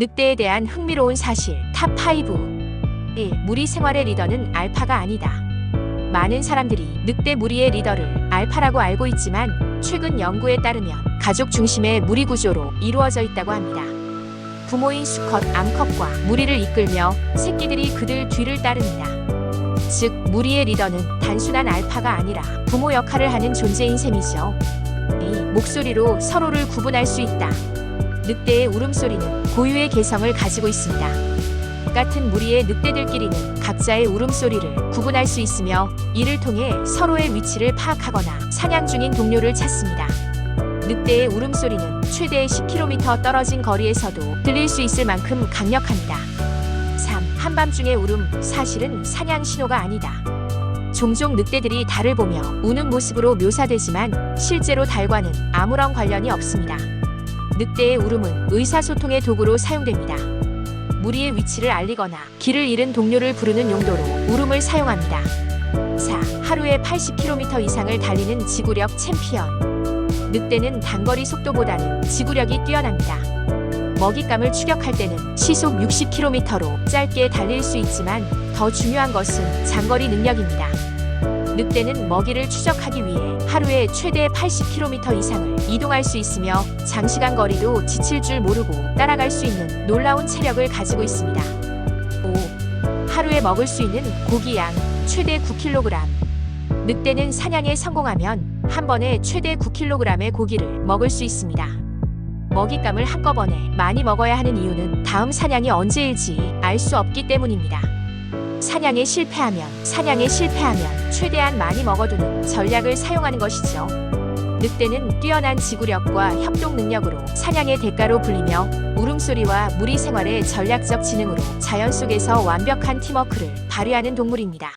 늑대에 대한 흥미로운 사실 탑5 1. 무리 생활의 리더는 알파가 아니다. 많은 사람들이 늑대 무리의 리더를 알파라고 알고 있지만 최근 연구에 따르면 가족 중심의 무리 구조로 이루어져 있다고 합니다. 부모인 수컷, 암컷과 무리를 이끌며 새끼들이 그들 뒤를 따릅니다. 즉, 무리의 리더는 단순한 알파가 아니라 부모 역할을 하는 존재인 셈이죠. 이 목소리로 서로를 구분할 수 있다. 늑대의 울음소리는 고유의 개성을 가지고 있습니다. 같은 무리의 늑대들끼리는 각자의 울음소리를 구분할 수 있으며 이를 통해 서로의 위치를 파악하거나 사냥 중인 동료를 찾습니다. 늑대의 울음소리는 최대 10km 떨어진 거리에서도 들릴 수 있을 만큼 강력합니다. 3. 한밤중의 울음, 사실은 사냥 신호가 아니다. 종종 늑대들이 달을 보며 우는 모습으로 묘사되지만 실제로 달과는 아무런 관련이 없습니다. 늑대의 울음은 의사소통의 도구로 사용됩니다. 무리의 위치를 알리거나 길을 잃은 동료를 부르는 용도로 울음을 사용합니다. 4. 하루에 80km 이상을 달리는 지구력 챔피언. 늑대는 단거리 속도보다는 지구력이 뛰어납니다. 먹잇감을 추격할 때는 시속 60km로 짧게 달릴 수 있지만 더 중요한 것은 장거리 능력입니다. 늑대는 먹이를 추적하기 위해 하루에 최대 80km 이상을 이동할 수 있으며 장시간 거리도 지칠 줄 모르고 따라갈 수 있는 놀라운 체력을 가지고 있습니다. 5. 하루에 먹을 수 있는 고기 양 최대 9kg. 늑대는 사냥에 성공하면 한 번에 최대 9kg의 고기를 먹을 수 있습니다. 먹잇감을 한꺼번에 많이 먹어야 하는 이유는 다음 사냥이 언제일지 알 수 없기 때문입니다. 사냥에 실패하면 사냥에 실패하면 최대한 많이 먹어두는 전략을 사용하는 것이죠. 늑대는 뛰어난 지구력과 협동 능력으로 사냥의 대가로 불리며 울음소리와 무리 생활의 전략적 지능으로 자연 속에서 완벽한 팀워크를 발휘하는 동물입니다.